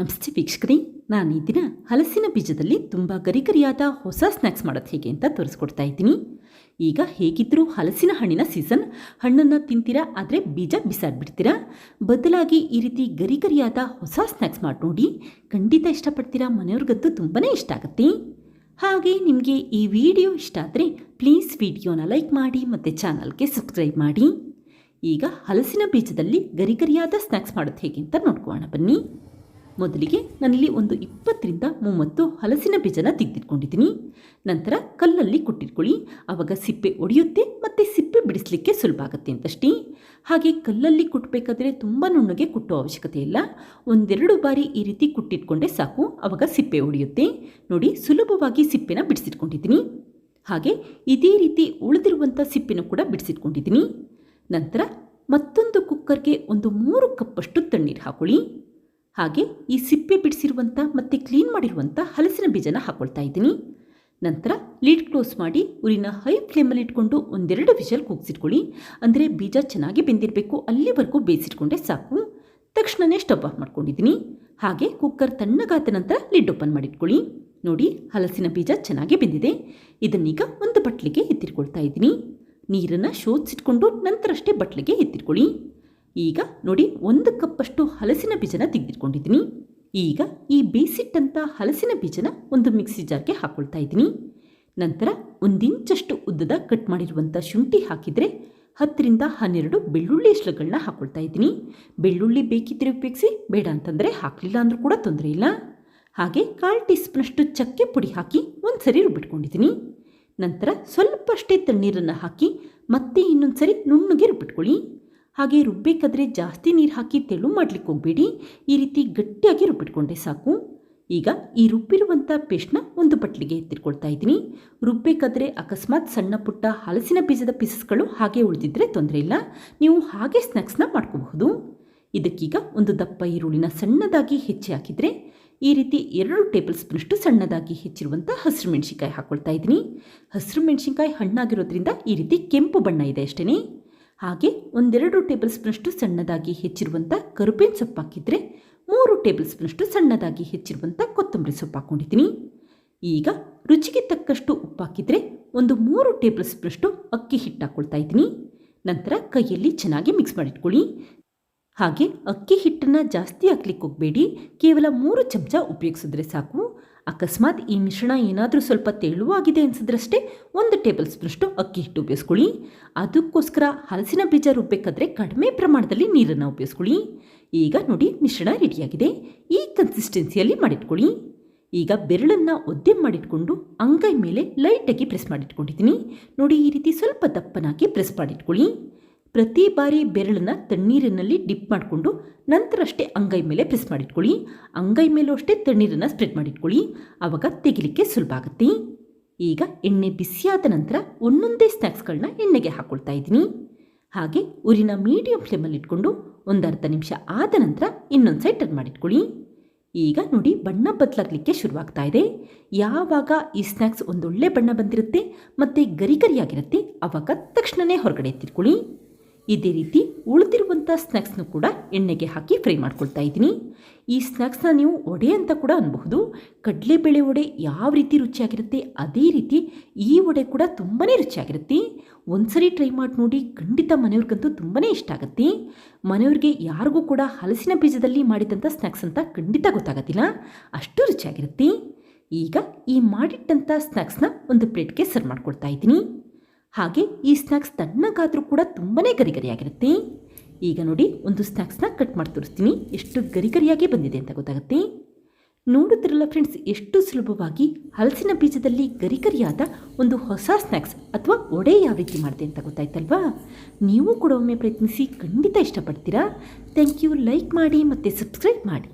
ನಮಸ್ತೆ ವೀಕ್ಷಕರಿ, ನಾನು ಈ ದಿನ ಹಲಸಿನ ಬೀಜದಲ್ಲಿ ತುಂಬ ಗರಿಗರಿಯಾದ ಹೊಸ ಸ್ನ್ಯಾಕ್ಸ್ ಮಾಡೋದು ಹೇಗೆ ಅಂತ ತೋರಿಸ್ಕೊಡ್ತಾ ಇದ್ದೀನಿ. ಈಗ ಹೇಗಿದ್ದರೂ ಹಲಸಿನ ಹಣ್ಣಿನ ಸೀಸನ್ ಹಣ್ಣನ್ನು ತಿಂತೀರಾ ಆದರೆ ಬೀಜ ಬಿಸಾಡ್ಬಿಡ್ತೀರಾ? ಬದಲಾಗಿ ಈ ರೀತಿ ಗರಿಗರಿಯಾದ ಹೊಸ ಸ್ನ್ಯಾಕ್ಸ್ ಮಾಡಿ ನೋಡಿ ಖಂಡಿತ ಇಷ್ಟಪಡ್ತೀರಾ ಮನೆಯವ್ರಿಗಂತೂ ತುಂಬಾ ಇಷ್ಟ ಆಗುತ್ತೆ. ಹಾಗೆ ನಿಮಗೆ ಈ ವಿಡಿಯೋ ಇಷ್ಟ ಆದರೆ ಪ್ಲೀಸ್ ವಿಡಿಯೋನ ಲೈಕ್ ಮಾಡಿ ಮತ್ತು ಚಾನಲ್ಗೆ ಸಬ್ಸ್ಕ್ರೈಬ್ ಮಾಡಿ. ಈಗ ಹಲಸಿನ ಬೀಜದಲ್ಲಿ ಗರಿಗರಿಯಾದ ಸ್ನ್ಯಾಕ್ಸ್ ಮಾಡೋದು ಹೇಗೆ ಅಂತ ನೋಡ್ಕೋಣ ಬನ್ನಿ. ಮೊದಲಿಗೆ ನನ್ನಲ್ಲಿ ಒಂದು ಇಪ್ಪತ್ತರಿಂದ ಮೂವತ್ತು ಹಲಸಿನ ಬೀಜನ ತೆಗೆದಿಟ್ಕೊಂಡಿದ್ದೀನಿ. ನಂತರ ಕಲ್ಲಲ್ಲಿ ಕುಟ್ಟಿಟ್ಕೊಳ್ಳಿ. ಆವಾಗ ಸಿಪ್ಪೆ ಒಡೆಯುತ್ತೆ ಮತ್ತು ಸಿಪ್ಪೆ ಬಿಡಿಸಲಿಕ್ಕೆ ಸುಲಭ ಆಗುತ್ತೆ ಅಂತಷ್ಟೇ. ಹಾಗೆ ಕಲ್ಲಲ್ಲಿ ಕುಟ್ಟಬೇಕಾದ್ರೆ ತುಂಬ ನುಣ್ಣಗೆ ಕುಟ್ಟೋ ಅವಶ್ಯಕತೆ ಇಲ್ಲ. ಒಂದೆರಡು ಬಾರಿ ಈ ರೀತಿ ಕುಟ್ಟಿಟ್ಕೊಂಡೆ ಸಾಕು. ಆವಾಗ ಸಿಪ್ಪೆ ಒಡೆಯುತ್ತೆ. ನೋಡಿ, ಸುಲಭವಾಗಿ ಸಿಪ್ಪೆನ ಬಿಡಿಸಿಟ್ಕೊಂಡಿದ್ದೀನಿ. ಹಾಗೆ ಇದೇ ರೀತಿ ಉಳಿದಿರುವಂಥ ಸಿಪ್ಪೆನೂ ಕೂಡ ಬಿಡಿಸಿಟ್ಕೊಂಡಿದ್ದೀನಿ. ನಂತರ ಮತ್ತೊಂದು ಕುಕ್ಕರ್ಗೆ ಒಂದು ಮೂರು ಕಪ್ಪಷ್ಟು ತಣ್ಣೀರು ಹಾಕೊಳ್ಳಿ. ಹಾಗೆ ಈ ಸಿಪ್ಪೆ ಬಿಡಿಸಿರುವಂಥ ಮತ್ತು ಕ್ಲೀನ್ ಮಾಡಿರುವಂಥ ಹಲಸಿನ ಬೀಜನ ಹಾಕ್ಕೊಳ್ತಾ ಇದ್ದೀನಿ. ನಂತರ ಲೀಡ್ ಕ್ಲೋಸ್ ಮಾಡಿ ಉರಿನ ಹೈ ಫ್ಲೇಮಲ್ಲಿ ಇಟ್ಕೊಂಡು ಒಂದೆರಡು ವಿಷಲ್ ಕೂಗಿಸಿಟ್ಕೊಳ್ಳಿ. ಅಂದರೆ ಬೀಜ ಚೆನ್ನಾಗಿ ಬೆಂದಿರಬೇಕು, ಅಲ್ಲಿವರೆಗೂ ಬೇಯಿಸಿಟ್ಕೊಂಡೆ ಸಾಕು. ತಕ್ಷಣವೇ ಸ್ಟವ್ ಆಫ್ ಮಾಡ್ಕೊಂಡಿದ್ದೀನಿ. ಹಾಗೆ ಕುಕ್ಕರ್ ತಣ್ಣಗಾದ ನಂತರ ಲಿಡ್ ಓಪನ್ ಮಾಡಿಟ್ಕೊಳ್ಳಿ. ನೋಡಿ ಹಲಸಿನ ಬೀಜ ಚೆನ್ನಾಗಿ ಬೆಂದಿದೆ. ಇದನ್ನೀಗ ಒಂದು ಬಟ್ಲಿಗೆ ಎತ್ತಿಟ್ಕೊಳ್ತಾ ಇದ್ದೀನಿ. ನೀರನ್ನು ಶೋಧಿಸಿಟ್ಕೊಂಡು ನಂತರಷ್ಟೇ ಬಟ್ಲಿಗೆ ಎತ್ತಿಟ್ಕೊಳ್ಳಿ. ಈಗ ನೋಡಿ ಒಂದು ಕಪ್ಪಷ್ಟು ಹಲಸಿನ ಬೀಜನ ತೆಗೆದಿಟ್ಕೊಂಡಿದ್ದೀನಿ ಈಗ ಈ ಬೇಯಿಸಿಟ್ಟಂಥ ಹಲಸಿನ ಬೀಜನ ಒಂದು ಮಿಕ್ಸಿ ಜಾರ್ಗೆ ಹಾಕ್ಕೊಳ್ತಾ ಇದ್ದೀನಿ. ನಂತರ ಒಂದಿಂಚಷ್ಟು ಉದ್ದದ ಕಟ್ ಮಾಡಿರುವಂಥ ಶುಂಠಿ ಹಾಕಿದರೆ ಹತ್ತರಿಂದ ಹನ್ನೆರಡು ಬೆಳ್ಳುಳ್ಳಿ ಎಸ್ಳುಗಳನ್ನ ಹಾಕ್ಕೊಳ್ತಾ ಇದ್ದೀನಿ. ಬೆಳ್ಳುಳ್ಳಿ ಬೇಕಿದ್ದರೆ ಉಪಯೋಗಿಸಿ, ಬೇಡ ಅಂತಂದರೆ ಹಾಕಲಿಲ್ಲ ಅಂದರೂ ಕೂಡ ತೊಂದರೆ ಇಲ್ಲ. ಹಾಗೆ ಕಾಲು ಟೀ ಸ್ಪೂನಷ್ಟು ಚಕ್ಕೆ ಪುಡಿ ಹಾಕಿ ಒಂದು ಸರಿ ರುಬ್ಬಿಟ್ಕೊಂಡಿದ್ದೀನಿ. ನಂತರ ಸ್ವಲ್ಪ ಅಷ್ಟೇ ತಣ್ಣೀರನ್ನು ಹಾಕಿ ಮತ್ತೆ ಇನ್ನೊಂದು ಸರಿ ನುಣ್ಣಗೆ ರುಬ್ಬಿಟ್ಕೊಳ್ಳಿ. ಹಾಗೆ ರುಬ್ಬೇಕಾದ್ರೆ ಜಾಸ್ತಿ ನೀರು ಹಾಕಿ ತೆಳು ಮಾಡಲಿಕ್ಕೆ ಹೋಗಬೇಡಿ. ಈ ರೀತಿ ಗಟ್ಟಿಯಾಗಿ ರುಬ್ಬಿಟ್ಕೊಂಡೆ ಸಾಕು. ಈಗ ಈ ರುಬ್ಬಿರುವಂಥ ಪೇಸ್ಟ್ನ ಒಂದು ಬಟ್ಲಿಗೆ ಎತ್ತಿಟ್ಕೊಳ್ತಾ ಇದ್ದೀನಿ. ರುಬ್ಬೇಕಾದ್ರೆ ಅಕಸ್ಮಾತ್ ಸಣ್ಣ ಪುಟ್ಟ ಹಲಸಿನ ಬೀಜದ ಪೀಸಸ್ಗಳು ಹಾಗೆ ಉಳಿದಿದ್ರೆ ತೊಂದರೆ ಇಲ್ಲ. ನೀವು ಹಾಗೆ ಸ್ನ್ಯಾಕ್ಸ್ನ ಮಾಡ್ಕೋಬಹುದು. ಇದಕ್ಕೀಗ ಒಂದು ದಪ್ಪ ಈರುಳ್ಳಿನ ಸಣ್ಣದಾಗಿ ಹೆಚ್ಚಿ ಹಾಕಿದರೆ ಈ ರೀತಿ ಎರಡು ಟೇಬಲ್ ಸ್ಪೂನಷ್ಟು ಸಣ್ಣದಾಗಿ ಹೆಚ್ಚಿರುವಂಥ ಹಸಿರು ಮೆಣಸಿನ್ಕಾಯಿ ಹಾಕ್ಕೊಳ್ತಾ ಇದ್ದೀನಿ. ಹಸಿರು ಮೆಣಸಿನ್ಕಾಯಿ ಹಣ್ಣಾಗಿರೋದ್ರಿಂದ ಈ ರೀತಿ ಕೆಂಪು ಬಣ್ಣ ಇದೆ ಅಷ್ಟೇ ಹಾಗೆ ಒಂದೆರಡು ಟೇಬಲ್ ಸ್ಪೂನಷ್ಟು ಸಣ್ಣದಾಗಿ ಹೆಚ್ಚಿರುವಂಥ ಕರುಬೇನ್ ಸೊಪ್ಪು ಹಾಕಿದರೆ ಮೂರು ಟೇಬಲ್ ಸ್ಪೂನಷ್ಟು ಸಣ್ಣದಾಗಿ ಹೆಚ್ಚಿರುವಂಥ ಕೊತ್ತಂಬರಿ ಸೊಪ್ಪು ಹಾಕ್ಕೊಂಡಿದ್ದೀನಿ ಈಗ ರುಚಿಗೆ ತಕ್ಕಷ್ಟು ಉಪ್ಪು ಹಾಕಿದರೆ ಒಂದು ಮೂರು ಟೇಬಲ್ ಸ್ಪೂನಷ್ಟು ಅಕ್ಕಿ ಹಿಟ್ಟು ಹಾಕ್ಕೊಳ್ತಾ ಇದ್ದೀನಿ. ನಂತರ ಕೈಯಲ್ಲಿ ಚೆನ್ನಾಗಿ ಮಿಕ್ಸ್ ಮಾಡಿಟ್ಕೊಳ್ಳಿ. ಹಾಗೆ ಅಕ್ಕಿ ಹಿಟ್ಟನ್ನು ಜಾಸ್ತಿ ಹಾಕ್ಲಿಕ್ಕೆ ಹೋಗಬೇಡಿ. ಕೇವಲ ಮೂರು ಚಮಚ ಉಪಯೋಗಿಸಿದ್ರೆ ಸಾಕು. ಅಕಸ್ಮಾತ್ ಈ ಮಿಶ್ರಣ ಏನಾದರೂ ಸ್ವಲ್ಪ ತೆಳುವಾಗಿದೆ ಅನಿಸಿದ್ರಷ್ಟೇ ಒಂದು ಟೇಬಲ್ ಸ್ಪೂನಷ್ಟು ಅಕ್ಕಿ ಹಿಟ್ಟು ಉಪಯೋಗಿಸ್ಕೊಳ್ಳಿ. ಅದಕ್ಕೋಸ್ಕರ ಹಲಸಿನ ಬೀಜ ರುಬ್ಬಬೇಕಾದ್ರೆ ಕಡಿಮೆ ಪ್ರಮಾಣದಲ್ಲಿ ನೀರನ್ನು ಉಪಯೋಗಿಸ್ಕೊಳ್ಳಿ. ಈಗ ನೋಡಿ ಮಿಶ್ರಣ ರೆಡಿಯಾಗಿದೆ. ಈ ಕನ್ಸಿಸ್ಟೆನ್ಸಿಯಲ್ಲಿ ಮಾಡಿಟ್ಕೊಳ್ಳಿ. ಈಗ ಬೆರಳನ್ನು ಒದ್ದೆ ಮಾಡಿಟ್ಕೊಂಡು ಅಂಗೈ ಮೇಲೆ ಲೈಟಾಗಿ ಪ್ರೆಸ್ ಮಾಡಿಟ್ಕೊಂಡಿದ್ದೀನಿ. ನೋಡಿ ಈ ರೀತಿ ಸ್ವಲ್ಪ ದಪ್ಪನಾಗಿ ಪ್ರೆಸ್ ಮಾಡಿಟ್ಕೊಳ್ಳಿ. ಪ್ರತಿ ಬಾರಿ ಬೆರಳನ್ನು ತಣ್ಣೀರಿನಲ್ಲಿ ಡಿಪ್ ಮಾಡಿಕೊಂಡು ನಂತರ ಅಷ್ಟೇ ಅಂಗೈ ಮೇಲೆ ಪ್ರೆಸ್ ಮಾಡಿಟ್ಕೊಳ್ಳಿ. ಅಂಗೈ ಮೇಲೂ ಅಷ್ಟೇ ತಣ್ಣೀರನ್ನು ಸ್ಪ್ರೆಡ್ ಮಾಡಿಟ್ಕೊಳ್ಳಿ. ಆವಾಗ ತೆಗಿಲಿಕ್ಕೆ ಸುಲಭ ಆಗುತ್ತೆ. ಈಗ ಎಣ್ಣೆ ಬಿಸಿಯಾದ ನಂತರ ಒಂದೊಂದೇ ಸ್ನ್ಯಾಕ್ಸ್ಗಳನ್ನ ಎಣ್ಣೆಗೆ ಹಾಕ್ಕೊಳ್ತಾ ಇದ್ದೀನಿ. ಹಾಗೆ ಉರಿನ ಮೀಡಿಯಂ ಫ್ಲೇಮಲ್ಲಿ ಇಟ್ಕೊಂಡು ಒಂದರ್ಧ ನಿಮಿಷ ಆದ ನಂತರ ಇನ್ನೊಂದು ಸೈಡ್ ಟರ್ನ್ ಮಾಡಿಟ್ಕೊಳ್ಳಿ. ಈಗ ನೋಡಿ ಬಣ್ಣ ಬದಲಾಗಲಿಕ್ಕೆ ಶುರುವಾಗ್ತಾ ಇದೆ. ಯಾವಾಗ ಈ ಸ್ನ್ಯಾಕ್ಸ್ ಒಂದೊಳ್ಳೆ ಬಣ್ಣ ಬಂದಿರುತ್ತೆ ಮತ್ತು ಗರಿಗರಿಯಾಗಿರುತ್ತೆ ಆವಾಗ ತಕ್ಷಣವೇ ಹೊರಗಡೆ ಎತ್ತಿಟ್ಕೊಳ್ಳಿ. ಇದೇ ರೀತಿ ಉಳಿದಿರುವಂಥ ಸ್ನ್ಯಾಕ್ಸ್ನು ಕೂಡ ಎಣ್ಣೆಗೆ ಹಾಕಿ ಫ್ರೈ ಮಾಡ್ಕೊಳ್ತಾ ಇದ್ದೀನಿ. ಈ ಸ್ನ್ಯಾಕ್ಸ್ನ ನೀವು ಒಡೆ ಅಂತ ಕೂಡ ಅನ್ಬಹುದು. ಕಡಲೆಬೇಳೆ ವಡೆ ಯಾವ ರೀತಿ ರುಚಿಯಾಗಿರುತ್ತೆ, ಅದೇ ರೀತಿ ಈ ವಡೆ ಕೂಡ ತುಂಬಾ ರುಚಿಯಾಗಿರುತ್ತೆ. ಒಂದ್ಸರಿ ಟ್ರೈ ಮಾಡಿ ನೋಡಿ, ಖಂಡಿತ ಮನೆಯವ್ರಿಗಂತೂ ತುಂಬಾ ಇಷ್ಟ ಆಗುತ್ತೆ. ಮನೆಯವ್ರಿಗೆ ಯಾರಿಗೂ ಕೂಡ ಹಲಸಿನ ಬೀಜದಲ್ಲಿ ಮಾಡಿದಂಥ ಸ್ನ್ಯಾಕ್ಸ್ ಅಂತ ಖಂಡಿತ ಗೊತ್ತಾಗತ್ತಿಲ್ಲ. ಅಷ್ಟು ರುಚಿಯಾಗಿರುತ್ತೆ. ಈಗ ಈ ಮಾಡಿಟ್ಟಂಥ ಸ್ನ್ಯಾಕ್ಸ್ನ ಒಂದು ಪ್ಲೇಟ್ಗೆ ಸರ್ವ್ ಮಾಡ್ಕೊಳ್ತಾ ಇದ್ದೀನಿ. ಹಾಗೆ ಈ ಸ್ನ್ಯಾಕ್ಸ್ ತಣ್ಣಗಾದರೂ ಕೂಡ ತುಂಬಾ ಗರಿಗರಿಯಾಗಿರುತ್ತೆ. ಈಗ ನೋಡಿ ಒಂದು ಸ್ನ್ಯಾಕ್ಸ್ನ ಕಟ್ ಮಾಡಿ ತೋರಿಸ್ತೀನಿ. ಎಷ್ಟು ಗರಿಗರಿಯಾಗಿ ಬಂದಿದೆ ಅಂತ ಗೊತ್ತಾಗುತ್ತೆ? ನೋಡುತ್ತಿರಲ್ಲ ಫ್ರೆಂಡ್ಸ್ ಎಷ್ಟು ಸುಲಭವಾಗಿ ಹಲಸಿನ ಬೀಜದಲ್ಲಿ ಗರಿಗರಿಯಾದ ಒಂದು ಹೊಸ ಸ್ನ್ಯಾಕ್ಸ್ ಅಥವಾ ಒಡೆ ಯಾವ ರೀತಿ ಮಾಡಿದೆ ಅಂತ ಗೊತ್ತಾಯ್ತಲ್ವಾ? ನೀವು ಕೂಡ ಒಮ್ಮೆ ಪ್ರಯತ್ನಿಸಿ ಖಂಡಿತ ಇಷ್ಟಪಡ್ತೀರಾ? ಥ್ಯಾಂಕ್ ಯು ಲೈಕ್ ಮಾಡಿ ಮತ್ತು ಸಬ್ಸ್ಕ್ರೈಬ್ ಮಾಡಿ.